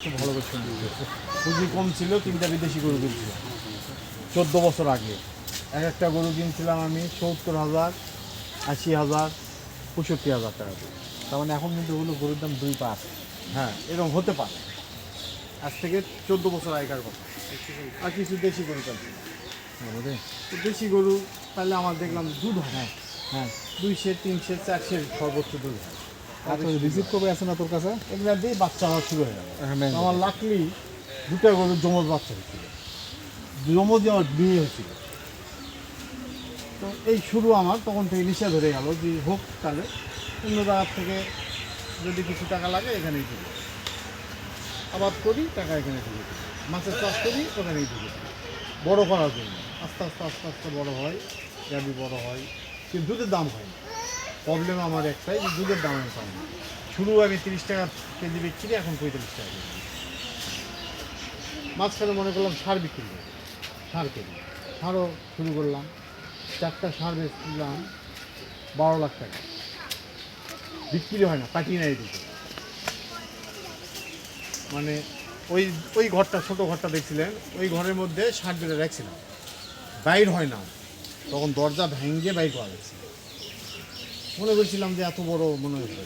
খুব ভালো করছেন পুঁজি কম ছিল তিনটা বিদেশি গরু কিনছিলাম। চোদ্দ বছর আগে। এক একটা গরু কিনছিলাম আমি সত্তর হাজার আশি হাজার পঁয়ষট্টি হাজার টাকা দিয়ে। তার মানে এখন কিন্তু ওগুলো গরুর দাম দুই পাঁচ। হ্যাঁ এরকম হতে পারে। আজ থেকে চোদ্দ বছর আগেকার কথা। আর কিছু দেশি গরু কিনছিলাম দেশি গরু তাহলে আমার দেখলাম দুধ হয়। না হ্যাঁ। দুই সের তিন সের চার সের সর্বোচ্চ দুধ হয়। আচ্ছা রিসিভ কবে আছে না তোর কাছে? এগুলা দিয়ে বাচ্চা হওয়া শুরু হয়ে গেল। হ্যাঁ, আমার লাকলি দুটা গরুর জমজ বাচ্চা হয়েছিল। জমজ আমার বিয়ে হয়েছিল। তো এই শুরু আমার তখন থেকে নিশা ধরে গেল যে হোক তাহলে অন্য জায়গার থেকে যদি কিছু টাকা লাগে এখানেই দিবে। আবাদ করি টাকা এখানে দিবে। মাছের চাষ করি ওখানেই দিবে। বড় করার জন্য। আস্তে আস্তে আস্তে আস্তে বড় হয় গাবি বড় হয় কিন্তু দুধের দাম হয় না। প্রবলেম আমার একটাই যে দুধের দাম আমি পাই শুরু আমি তিরিশ টাকা কেজি বিক্রি এখন পঁয়তাল্লিশ টাকা কেজি মাঝখানে মনে করলাম সার বিক্রি করব সার কেজি। সারও শুরু করলাম। চারটা সার বেচলাম বারো লাখ টাকা। বিক্রি হয় না, পাঠিয়ে নেয় দিতে মানে ওই ওই ঘরটা, ছোট ঘরটা দেখছিলেন, ওই ঘরের মধ্যে সার বেড়ে রাখছিলাম বাইর হয় না। তখন দরজা ভেঙে বাইর করা গেছে মনে করছিলাম যে এত বড় মনে হচ্ছে